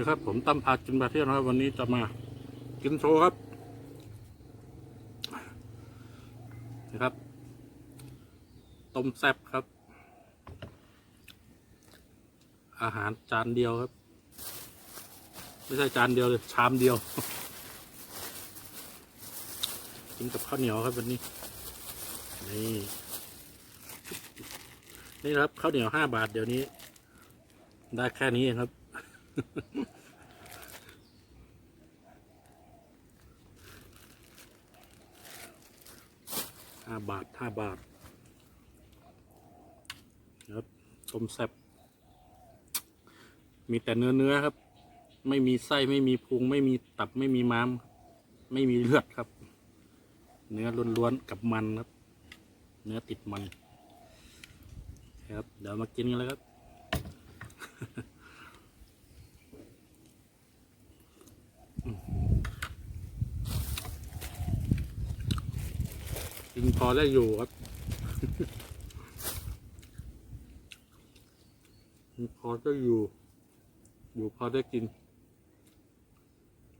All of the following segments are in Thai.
ีครับ ผมตั้มพากินมาเที่ยวนะครับ วันนี้จะมากินโชว์ครับนะครับต้มแซ่บครับ อาหารจานเดียวครับ ไม่ใช่จานเดียวเลยชามเดียว กินกับข้าวเหนียวครับวันนี้ นี่นี่ครับข้าวเหนียวห้าบาทเดี๋ยวนี้ ได้แค่นี้เองครับ ห้าบาทห้าบาทครับต้มแซ่บมีแต่เนื้อเนื้อครับ ไม่มีไส้ไม่มีพุง ไม่มีตับไม่มีม้าม ไม่มีเลือดครับ เนื้อล้วนๆกับมันครับ เนื้อติดมัน ครับ เดี๋ยวมากินกันเลยครับ กินพอได้อยู่ครับกินพอได้อยู่ อยู่พอได้กิน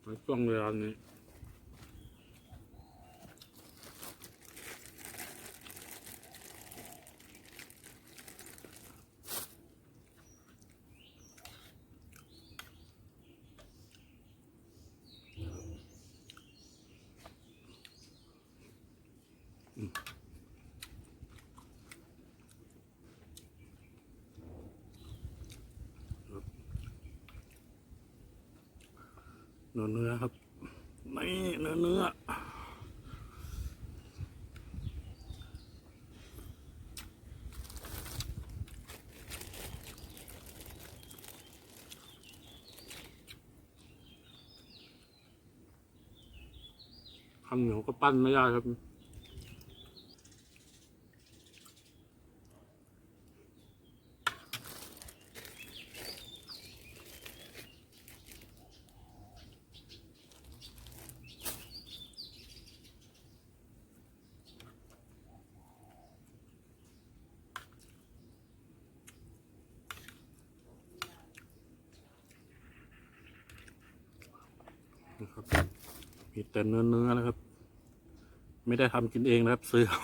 ในช่วงเวลานี้ นื้อเนื้อครับนี่เนื้อเนื้อข้าเหนียวก็ปั้นไม่ได้ครับ มีแต่เนื้อเนื้อนะครับ ไม่ได้ทำกินเองนะครับ ซื้อเอา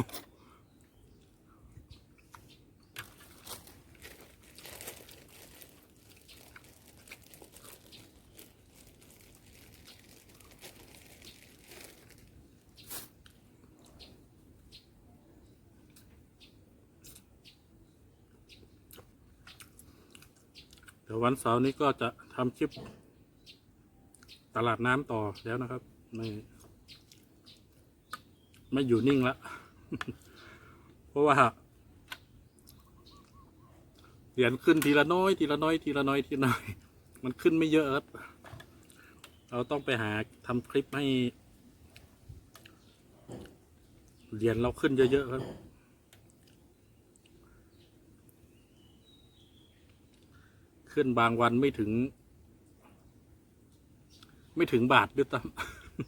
เดี๋ยววันเสาร์นี้ก็จะทำคลิปตลาดน้ำต่อแล้วนะครับ ไม่ไม่อยู่นิ่งละเพราะว่าเหรียญขึ้นทีละน้อยทีละน้อยทีละน้อยทีละน้อย มันขึ้นไม่เยอะครับ เราต้องไปหาทำคลิปให้เหรียญเราขึ้นเยอะๆครับ ขึ้นบางวันไม่ถึง ไม่ถึงบาทด้วยซ้ำ ปั่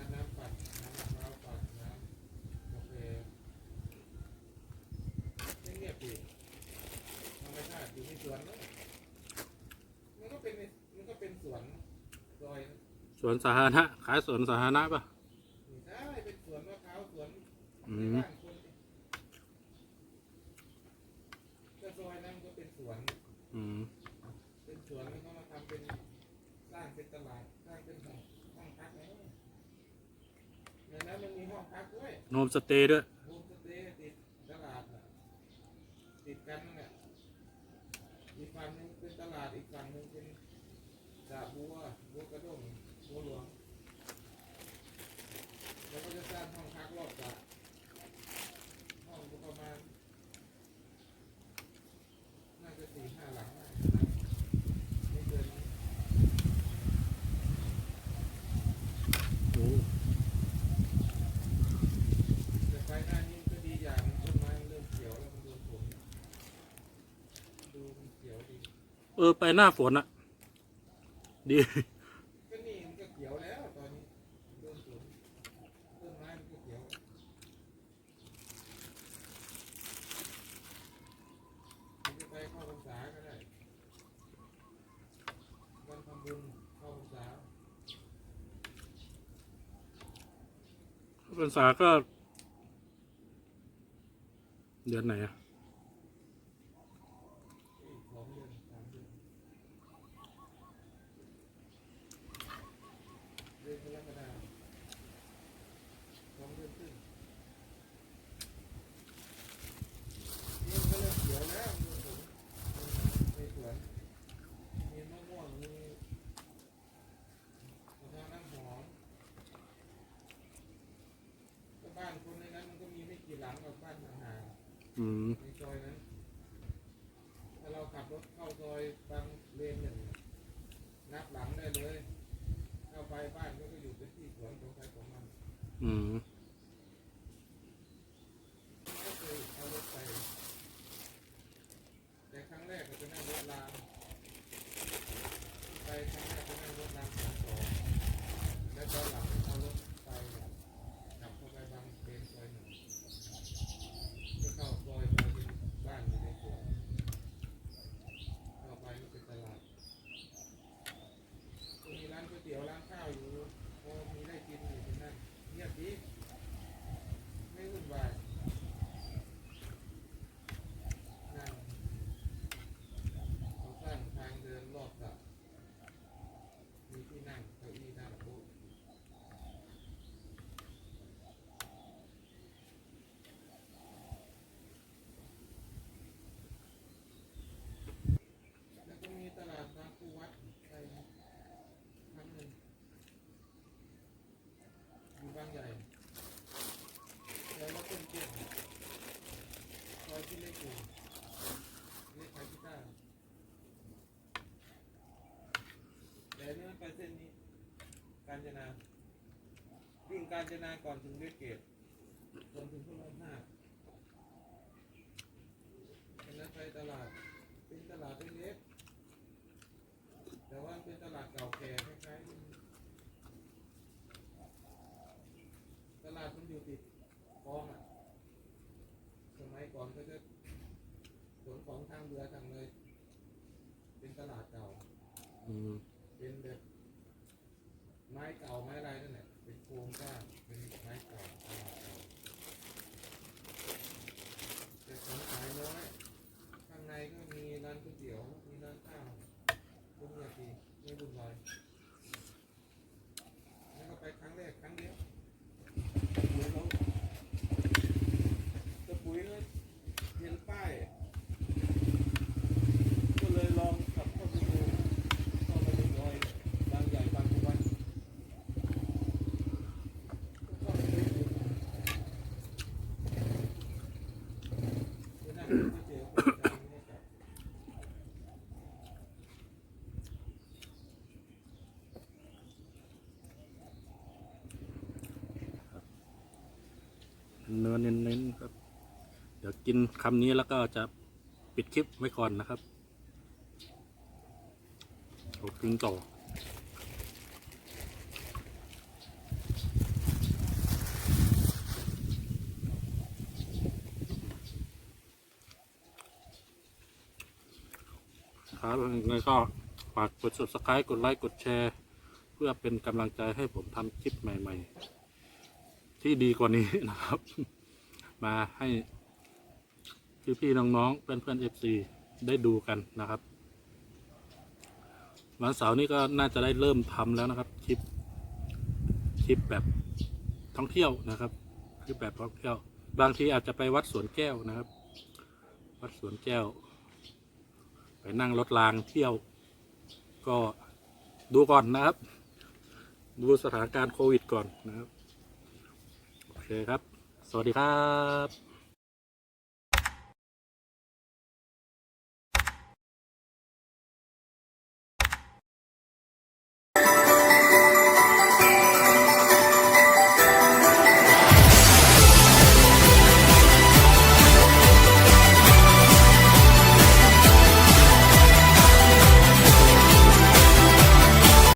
นน้ำมะพร้าวปั่นน้ำกาแฟไม่เงียบดิธรรมชาติอยู่ในสวนเลยมันก็เป็นมันก็เป็นสวนซอยำสวนสาธารณะขายสวนสาธารณะป่ะนี่ใช่เป็นสวนมะพร้าวสวนอืในม บ้านคนนี่ก็ซอยนั้นก็เป็นสวน อืมเป็นสวนแล้วก็มาทำเป็นสร้างเป็นตลาดสร้างเป็นห้องพักแล้วในนั้นมันมีห้องพักด้วย โฮมสเตย์ด้วย เออไปหน้าฝนอะดีก็นี่มันก็เขียวแล้วตอนนี้เริ่มปไม้มันก็เขียวมันไปข้าพรษาก็ได้วันทำบุญข้าพรษาพรรษาก็ เดือนไหนอะ หลังกับบ้านห่างๆอืมในซอยนั้นถ้าเราขับรถเข้าซอยบางเลนหนึ่งนับหลังได้เลย เข้าไปบ้านก็อยู่เป็นที่สวนของใครของมัน อืม ก็เคยเอารถไป แต่ครั้งแรกก็จะนั่งรถรางไปครั้งแรกก็นั่งรถรางสองสองแล้วตอนหลังเอารถไปขับเข้าไปบางเลนซอยหนึ่งก็เข้าซอยไปเป็นบ้านอยู่ในสวน เข้าไปก็เป็นตลาดก็มีร้านก๋วยเตี๋ยวร้านข้าวอยู่พอมีได้กินอยู่ที่นั่น เงียบดีไม่วุ่นวายนั่งเขาสร้างทางเดินรอบสระมีที่นั่งเก้าอี้นั่งโต๊ะแล้วก็มีตลาดบางคูวัดไปครั้งหนึ่งอยู่บางใหญ่แล้วรถต้นเกียงซอยที่เล็กอยู่เรียกขายกีตาร์แต่เนี่ยมันไปเส้นนี้ กาญจนา วิ่งกาญจนาก่อนถึงเวสเกตจนถึงพระรามห้าอันนั้นไปตลาดเป็นตลาดเล็กๆแต่ว่าเป็นตลาดเก่าแก่คล้ายๆตลาดมันอยู่ติดคลองอะสมัยก่อนก็จะขนของทางเรือทางเลย เป็นตลาดเก่าอืมเป็นแบบไม้เก่าไม้อะไรนั่นแหละเป็นโครงสร้างเป็นไม้เก่าตลาดเก่าแต่ของขายน้อย ข้างในก็มีร้านก๋วยเตี๋ยว มีร้านข้าวทุกอย่างดีไม่วุ่นวายแล้วก็ไปครั้งแรกครั้งเดียวปุ๋ยเขาจะปุ๋ยก็เห็นป้าย ก็เลยลองขับเข้าไปดูเข้าไปในซอยบางใหญ่บางวันก็เข้าไปดูไปนั่งกินก๋วยเตี๋ยวคนกลางเนี่ยกับ เนื้อเน้นๆครับ เดี๋ยว กินคำนี้แล้วก็จะปิดคลิปไว้ก่อนนะครับเรากินต่อครับยังไงก็ฝากกด subscribe กดไลค์ กดแชร์ เพื่อเป็นกำลังใจให้ผมทำคลิปใหม่ ๆ ที่ดีกว่านี้นะครับ มาให้ พี่ๆน้องๆเพื่อนๆ FC ได้ดูกันนะครับ วันเสาร์นี้ก็น่าจะได้เริ่มทำแล้วนะครับคลิปคลิปแบบท่องเที่ยวนะครับคลิปแบบท่องเที่ยว บางทีอาจจะไปวัดสวนแก้วนะครับ วัดสวนแก้ว ไปนั่งรถรางเที่ยว ก็ดูก่อนนะครับ ดูสถานการณ์โควิดก่อนนะครับโอเคครับ สวัสดีครับ